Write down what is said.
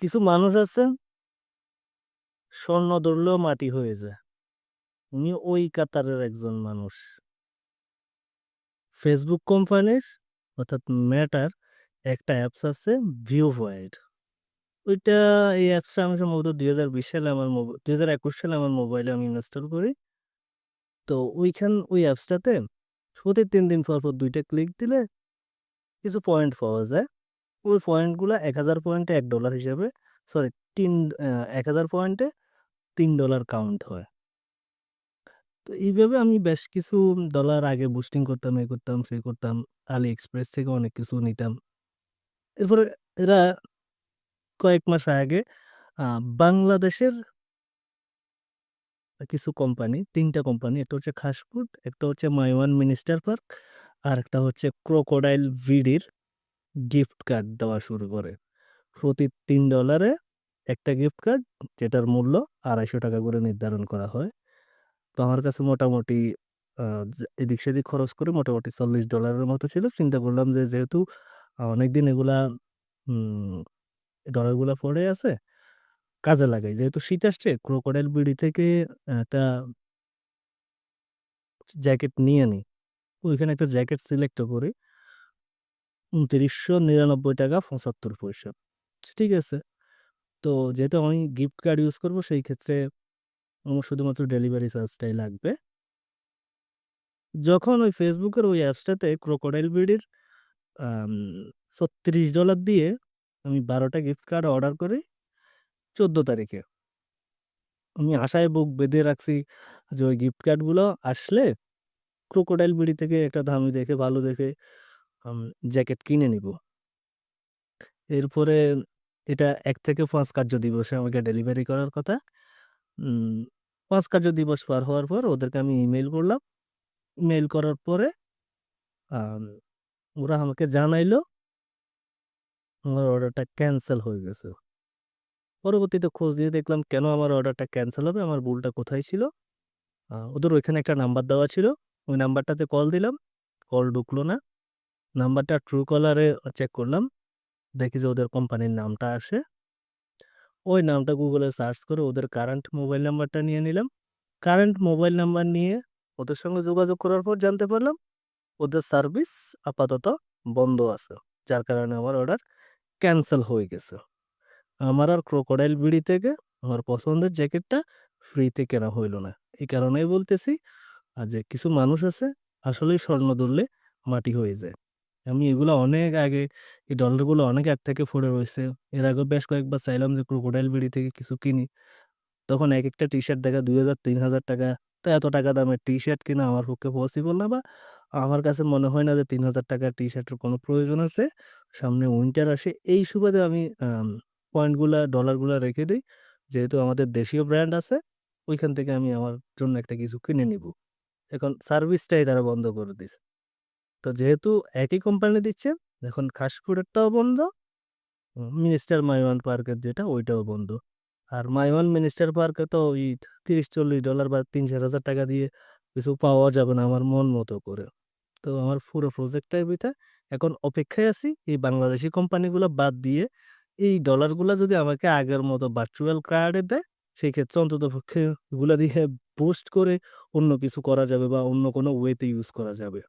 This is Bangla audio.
কিছু মানুষ আছে স্বর্ণ ধরলেও মাটি হয়ে যায়। উনি ওই কাতারের একজন মানুষ। ফেসবুক কোম্পানির অর্থাৎ ম্যাটার একটা অ্যাপস আছে ভিউ পয়েন্ট ওইটা এই অ্যাপসটা আমি সম্ভবত দুই হাজার বিশ সালে আমার মোবাইল দুই হাজার একুশ সালে আমার মোবাইলে আমি ইনস্টল করি। তো ওইখান, ওই অ্যাপসটাতে প্রতি তিন দিন পর পর দুইটা ক্লিক দিলে কিছু পয়েন্ট পাওয়া যায়। ওই পয়েন্টগুলো এক হাজার পয়েন্টে এক ডলার হিসেবে সরি তিন এক হাজার পয়েন্টে তিন ডলার কাউন্ট হয়। তো এইভাবে আমি বেশ কিছু ডলার আগে বুস্টিং করতাম, এ করতাম, সে করতাম আলি এক্সপ্রেস থেকে অনেক কিছু নিতাম। এরপরে এরা কয়েক মাস আগে বাংলাদেশের কিছু কোম্পানি তিনটা কোম্পানি একটা হচ্ছে খাসফুড একটা হচ্ছে মাইওয়ান মিনিস্টার পার্ক, আর একটা হচ্ছে ক্রোকোডাইল ভিডির। গিফট কার্ড দেওয়া শুরু করে। প্রতি তিন ডলারে একটা গিফট কার্ড যেটার মূল্য আড়াইশো টাকা করে নির্ধারণ করা হয়। তো আমার কাছে মোটামুটি এদিক সেদিক খরচ করে মোটামুটি চল্লিশ ডলারের মতো ছিল। চিন্তা করলাম যে যেহেতু অনেকদিন এগুলা ডলারগুলা পড়ে আছে, কাজে লাগাই। যেহেতু শীত আসছে ক্রোকোডাইল বিডি থেকে একটা জ্যাকেট নিয়ে নিই ওইখানে একটা জ্যাকেট সিলেক্ট করি। উনত্রিশশো নিরানব্বই টাকা পঁচাত্তর পয়সা। ঠিক আছে। তো যেহেতু আমি গিফট কার্ড ইউজ করব, সেই ক্ষেত্রে আমার শুধুমাত্র ডেলিভারি চার্জটাই লাগবে। যখন ওই ফেসবুকের ওই অ্যাপসটাতে ক্রোকোডাইল বিডির ছত্রিশ ডলার দিয়ে আমি বারোটা গিফট কার্ড অর্ডার করি চোদ্দ তারিখে। আমি আশায় বুক বেঁধে রাখছি যে ওই গিফট কার্ডগুলো আসলে ক্রোকোডাইল বিডি থেকে একটা দামি দেখে, ভালো দেখে জ্যাকেট কিনে নিব। এরপরে এটা এক থেকে পাঁচ কার্য দিবসে আমাকে ডেলিভারি করার কথা। পাঁচ কার্য দিবস পার হওয়ার পর ওদেরকে আমি ইমেল করলাম। ইমেল করার পরে ওরা আমাকে জানাইলো, আমার অর্ডারটা ক্যান্সেল হয়ে গেছে। পরবর্তীতে খোঁজ দিয়ে দেখলাম, কেন আমার অর্ডারটা ক্যান্সেল হবে, আমার ভুলটা কোথায় ছিল? ওদের ওইখানে একটা নাম্বার দেওয়া ছিল, ওই নাম্বারটাতে কল দিলাম, কল ঢুকলো না। নাম্বারটা ট্রু কলারে চেক করলাম। দেখি যে ওদের কোম্পানির নামটা আসে। ওই নামটা গুগলে সার্চ করে ওদের কারেন্ট মোবাইল নাম্বারটা নিয়ে নিলাম। কারেন্ট মোবাইল নাম্বার নিয়ে ওদের সঙ্গে যোগাযোগ করার পর জানতে পারলাম, ওদের সার্ভিস আপাতত বন্ধ আছে। যার কারণে আমার অর্ডার ক্যান্সেল হয়ে গেছে। আমার আর ক্রোকোডাইল বিড়ি থেকে আমার পছন্দের জ্যাকেটটা ফ্রিতে কেনা হইল না। এই কারণেই বলতেছি আর যে কিছু মানুষ আছে, আসলেই স্বর্ণ ধরলে মাটি হয়ে যায়। আমি এগুলো অনেক আগে, এই ডলারগুলো অনেক আগ থেকে পড়ে রয়েছে। এর আগে বেশ কয়েকবার চাইলাম যে ক্রোকোডাইল বিড়ি থেকে কিছু কিনি। তখন এক একটা টি শার্ট দেখা দুই হাজার, তিন হাজার টাকা। তো এত টাকা দামের টি শার্ট কিনা আমার পক্ষে পসিবল না বা আমার কাছে মনে হয় না যে তিন হাজার টাকার টি শার্টের কোনো প্রয়োজন আছে। সামনে উইন্টার আসে, এই সুবাদে আমি পয়েন্টগুলা ডলারগুলা রেখে দিই। যেহেতু আমাদের দেশীয় ব্র্যান্ড আছে, ওইখান থেকে আমি আমার জন্য একটা কিছু কিনে নিব। এখন সার্ভিসটাই তারা বন্ধ করে দিছে। তো যেহেতু একই কোম্পানি দিচ্ছে এখন খাসপুরেরটাও বন্ধ মিনিস্টার মাইওয়ান পার্কের যেটা ওইটাও বন্ধ। আর মাইওয়ান মিনিস্টার পার্কে তো ওই তিরিশ চল্লিশ ডলার বা তিন চার হাজার টাকা দিয়ে কিছু পাওয়া যাবে না আমার মন মতো করে। তো আমার পুরো প্রজেক্টটাই বৃথা। এখন অপেক্ষায় আছি, এই বাংলাদেশি কোম্পানিগুলো বাদ দিয়ে এই ডলারগুলো যদি আমাকে আগের মতো ভার্চুয়াল কার্ডে দেয় সেই ক্ষেত্রে অন্তত পক্ষে এগুলা দিয়ে বুস্ট করে অন্য কিছু করা যাবে বা অন্য কোনো ওয়েতে ইউজ করা যাবে।